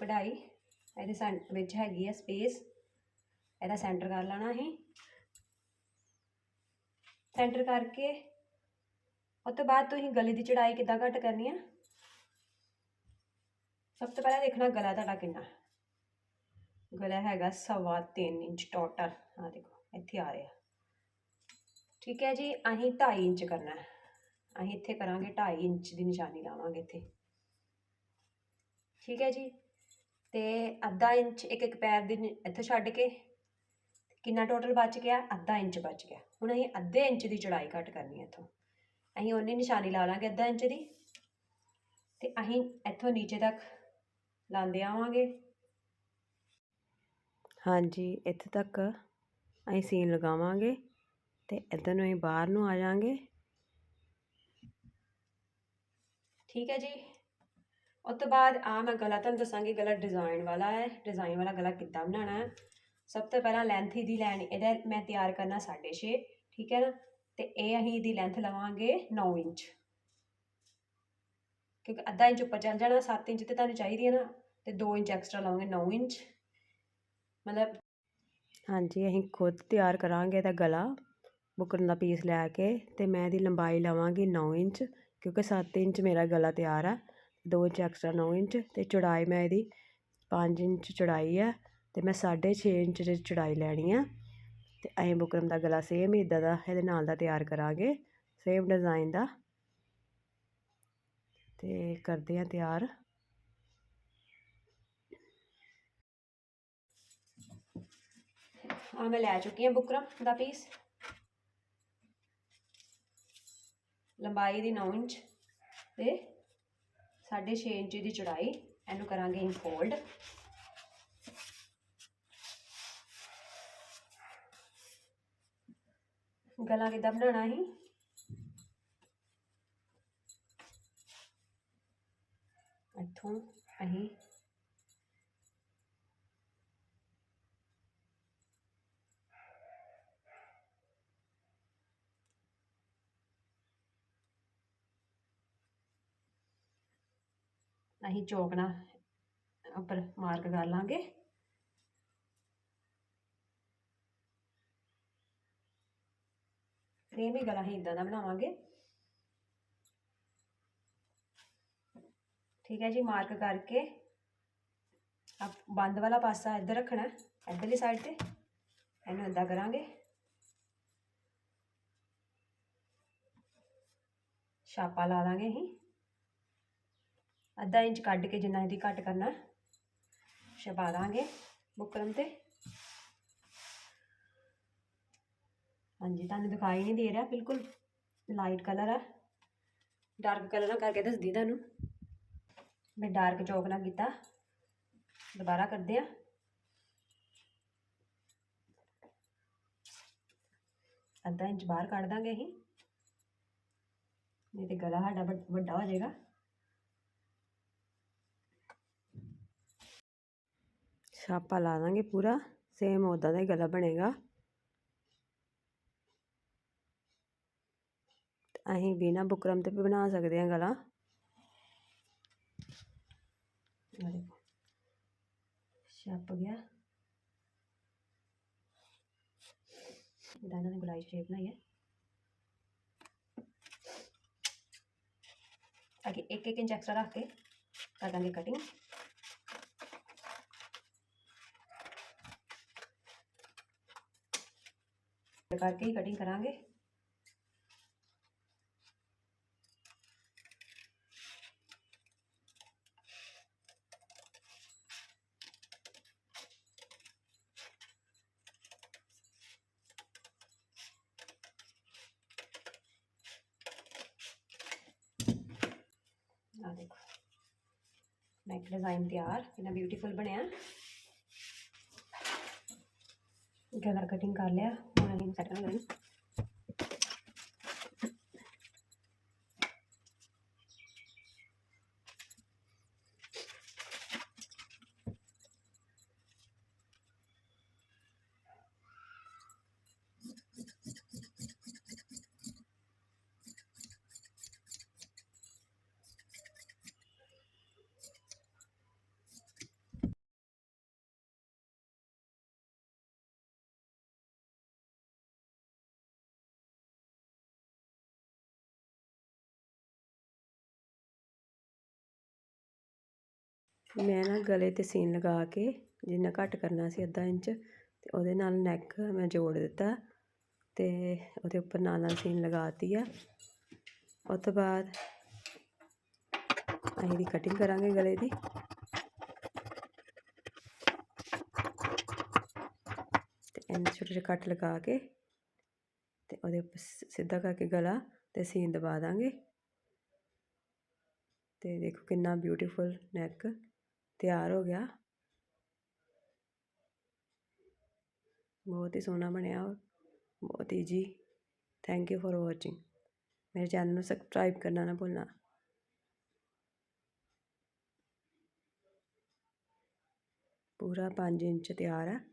ਕਢਾਈ ਇਹਦੇ ਸੈਂਟਰ ਵਿੱਚ ਹੈਗੀ ਆ ਸਪੇਸ ਇਹਦਾ ਸੈਂਟਰ ਕਰ ਲੈਣਾ ਅਸੀਂ। ਸੈਂਟਰ ਕਰਕੇ, ਉਸ ਤੋਂ ਬਾਅਦ ਤੁਸੀਂ ਗਲੇ ਦੀ ਚੜਾਈ ਕਿੱਦਾਂ ਘੱਟ ਕਰਨੀ ਆ? ਸਭ ਤੋਂ ਪਹਿਲਾਂ ਦੇਖਣਾ ਗਲਾ ਤੁਹਾਡਾ ਕਿੰਨਾ। ਗਲਾ ਹੈਗਾ ਸਵਾ ਤਿੰਨ ਇੰਚ ਟੋਟਲ ਆ ਦੇਖੋ, ਇੱਥੇ ਆ ਰਿਹਾ। ਠੀਕ ਹੈ ਜੀ, ਅਸੀਂ 2.5 ਇੰਚ ਕਰਨਾ ਹੈ। ਅਸੀਂ ਇੱਥੇ ਕਰਾਂਗੇ 2.5 ਇੰਚ ਦੀ ਨਿਸ਼ਾਨੀ ਲਾਵਾਂਗੇ ਇੱਥੇ। ਠੀਕ ਹੈ ਜੀ। ਤੇ ਅੱਧਾ ਇੰਚ ਇੱਕ ਇੱਕ ਪੈਰ ਦੀ ਇੱਥੇ ਛੱਡ ਕੇ ਕਿੰਨਾ ਟੋਟਲ ਬਚ ਗਿਆ? ਅੱਧਾ ਇੰਚ ਬਚ ਗਿਆ। ਹੁਣ ਅਸੀਂ ਅੱਧੇ ਇੰਚ ਦੀ ਚੌੜਾਈ ਘੱਟ ਕਰਨੀ ਹੈ ਇੱਥੋਂ। ਅਸੀਂ ਉਨੀ ਨਿਸ਼ਾਨੀ ਲਾ ਲਾਂਗੇ ਅੱਧਾ ਇੰਚ ਦੀ ਤੇ ਅਸੀਂ ਇੱਥੋਂ ਨੀਚੇ ਤੱਕ ਲਾਉਂਦੇ ਆਵਾਂਗੇ। ਹਾਂਜੀ ਇੱਥੇ ਤੱਕ ਅਸੀਂ ਸੀਨ ਲਗਾਵਾਂਗੇ ਤੇ ਇੱਧਰ ਨੂੰ ਅਸੀਂ ਬਾਹਰ ਨੂੰ ਆ ਜਾਾਂਗੇ ਠੀਕ ਹੈ ਜੀ। ਉਸ ਤੋਂ ਬਾਅਦ ਆ ਮੈਂ ਗਲਾ ਤੁਹਾਨੂੰ ਦੱਸਾਂਗੀ, ਗਲਾ ਡਿਜ਼ਾਈਨ ਵਾਲਾ ਹੈ ਡਿਜ਼ਾਈਨ ਵਾਲਾ ਗਲਾ ਕਿੱਦਾਂ ਬਣਾਉਣਾ ਹੈ। ਸਭ ਤੋਂ ਪਹਿਲਾਂ ਲੈਂਥ ਇਹਦੀ ਲੈਣੀ ਇਹਦਾ ਮੈਂ ਤਿਆਰ ਕਰਨਾ 6.5 ਠੀਕ ਹੈ ਨਾ? ਤੇ ਇਹ ਅਸੀਂ ਇਹਦੀ ਲੈਂਥ ਲਵਾਂਗੇ 9 ਇੰਚ। ਕਿਉਂਕਿ ਅੱਧਾ ਇੰਚ ਉੱਪਰ ਚੱਲ ਜਾਣਾ 7 ਇੰਚ ਤੇ ਤੁਹਾਨੂੰ ਚਾਹੀਦੀ ਹੈ ਨਾ? ਤੇ 2 ਇੰਚ ਐਕਸਟਰਾ ਲਵਾਂਗੇ 9 ਇੰਚ। ਮਤਲਬ ਹਾਂਜੀ, ਅਸੀਂ ਖੁਦ ਤਿਆਰ ਕਰਾਂਗੇ ਇਹਦਾ ਗਲਾ ਬੁਕਰਨ ਦਾ ਪੀਸ ਲੈ ਕੇ, ਤੇ ਮੈਂ ਇਹਦੀ ਲੰਬਾਈ ਲਵਾਂਗੀ 9 ਇੰਚ, ਕਿਉਂਕਿ 7 ਇੰਚ ਮੇਰਾ ਗਲਾ ਤਿਆਰ ਆ। ਦੋ ਇੰਚ ਐਕਸਟਰਾ 9 ਇੰਚ ਅਤੇ ਚੌੜਾਈ ਮੈਂ ਇਹਦੀ ਪੰਜ ਇੰਚ ਚੌੜਾਈ ਹੈ ਅਤੇ ਮੈਂ 6.5 ਇੰਚ ਦੀ ਚੌੜਾਈ ਲੈਣੀ ਆ ਅਤੇ ਅਸੀਂ ਬੁਕਰਮ ਦਾ ਗਲਾ ਸੇਮ ਹੀ ਇੱਦਾਂ ਦਾ ਇਹਦੇ ਨਾਲ ਦਾ ਤਿਆਰ ਕਰਾਂਗੇ ਸੇਮ ਡਿਜ਼ਾਈਨ ਦਾ। ਅਤੇ ਕਰਦੇ ਹਾਂ ਤਿਆਰ। ਆ ਮੈਂ ਲੈ ਚੁੱਕੀ ਹਾਂ ਬੁਕਰਮ ਦਾ ਪੀਸ ਲੰਬਾਈ ਦੀ 9 ਇੰਚ ਤੇ 6.5 ਇੰਚ ਦੀ ਚੌੜਾਈ ਇਹਨੂੰ ਕਰਾਂਗੇ ਇਨਫੋਲਡ ਗਲਾ ਕਿੱਦਾਂ ਬਣਾਉਣਾ ਸੀ? ਇੱਥੋਂ ਅਸੀਂ ਅਸੀਂ ਚੌਕਣਾ ਉੱਪਰ ਮਾਰਕ ਕਰ ਲਾਂਗੇ। ਸੇਮ ਹੀ ਗਲਾ ਅਸੀਂ ਇਦਾਂ ਦਾ ਬਣਾਵਾਂਗੇ। ਠੀਕ ਹੈ ਜੀ, ਮਾਰਕ ਕਰਕੇ ਆਪ ਬੰਦ ਵਾਲਾ ਪਾਸਾ ਇੱਧਰ ਰੱਖਣਾ ਇੱਧਰਲੀ ਸਾਈਡ ਤੇ। ਇਹਨੂੰ ਇਦਾਂ ਕਰਾਂਗੇ। ਛਾਪਾ ਲਾ ਦਾਂਗੇ ਅਸੀਂ। ਅੱਧਾ ਇੰਚ ਕੱਢ ਕੇ ਜਿੰਨਾ ਇਹਦੀ ਕੱਟ ਕਰਨਾ, ਛਪਾ ਦਾਂਗੇ ਬੁਕਰਮ ਤੇ। ਹਾਂਜੀ, ਤੁਹਾਨੂੰ ਦਿਖਾਈ ਨਹੀਂ ਦੇ ਰਿਹਾ, ਬਿਲਕੁਲ ਲਾਈਟ ਕਲਰ ਹੈ ਡਾਰਕ ਕਲਰ ਨਾਲ ਕਰਕੇ ਦੱਸਦੀ ਤੁਹਾਨੂੰ। ਮੈਂ ਡਾਰਕ ਚੌਕ ਨਾਲ ਕੀਤਾ। ਦੁਬਾਰਾ ਕਰਦੇ ਆ। ਅੱਧਾ ਇੰਚ ਬਾਹਰ ਕੱਢ ਦਾਂਗੇ ਅਸੀਂ। ਨਹੀਂ ਤੇ ਗਲਾ ਸਾਡਾ ਵੱਡ- ਵੱਡਾ ਹੋ ਜਾਏਗਾ। ਛਾਪਾ ਲਾ ਦਾਂਗੇ ਪੂਰਾ ਸੇਮ ਉਦਾਂ ਦਾ ਹੀ ਗਲਾ ਬਣੇਗਾ। ਤੇ ਅਸੀਂ ਬਿਨਾ ਬੁਕਰਮ ਤੇ ਵੀ ਬਣਾ ਸਕਦੇ ਹਾਂ ਗਲਾ। ਆਹ ਛਪ ਗਿਆ। ਦਾਣਾ ਨੇ ਗੁਲਾਈ ਸ਼ੇਪ ਬਣਾਈ ਹੈ। ਅੱਗੇ ਇੱਕ ਇੱਕ ਇੰਚ ਐਕਸਟਰਾ ਰੱਖ ਕੇ ਕਰ ਦਾਂਗੇ ਕਟਿੰਗ ਕਰਕੇ ਹੀ ਕਟਿੰਗ ਕਰਾਂਗੇ। ਆ ਦੇਖੋ। ਨੈਕ ਡਿਜ਼ਾਈਨ ਤਿਆਰ ਕਿੰਨਾ ਬਿਊਟੀਫੁਲ ਬਣਿਆ। ਗਲਾ ਕਟਿੰਗ ਕਰ ਲਿਆ ਹੁਣ ਅਸੀਂ ਸੈਟ ਕਰਾਂਗੇ ਮੈਂ ਨਾ ਗਲੇ ਤੇ ਸੀਨ ਲਗਾ ਕੇ ਜਿੰਨਾ ਘੱਟ ਕਰਨਾ ਸੀ ਅੱਧਾ ਇੰਚ ਅਤੇ ਉਹਦੇ ਨਾਲ ਨੈਕ ਮੈਂ ਜੋੜ ਦਿੱਤਾ ਅਤੇ ਉਹਦੇ ਉੱਪਰ ਨਾਲ ਨਾਲ ਸੀਨ ਲਗਾਤੀ ਆ। ਉਹ ਤੋਂ ਬਾਅਦ ਅਸੀਂ ਦੀ ਕਟਿੰਗ ਕਰਾਂਗੇ ਗਲੇ ਦੀ। ਤੇ ਇਹਨੇ ਛੋਟੇ ਛੋਟੇ ਕੱਟ ਲਗਾ ਕੇ ਤੇ ਉਹਦੇ ਉੱਪਰ ਸਿੱਧਾ ਕਰਕੇ ਗਲਾ ਤੇ ਸੀਨ ਦਬਾ ਦਾਂਗੇ। ਤੇ ਦੇਖੋ ਕਿੰਨਾ ਬਿਊਟੀਫੁਲ ਨੈਕ ਤਿਆਰ ਹੋ ਗਿਆ। ਬਹੁਤ ਹੀ ਸੋਹਣਾ ਬਣਿਆ ਔਰ ਬਹੁਤ easy thank you for watching ਮੇਰੇ ਚੈਨਲ ਨੂੰ ਸਬਸਕ੍ਰਾਈਬ ਕਰਨਾ ਨਾ ਭੁੱਲਣਾ। ਪੂਰਾ 5 ਇੰਚ ਤਿਆਰ ਹੈ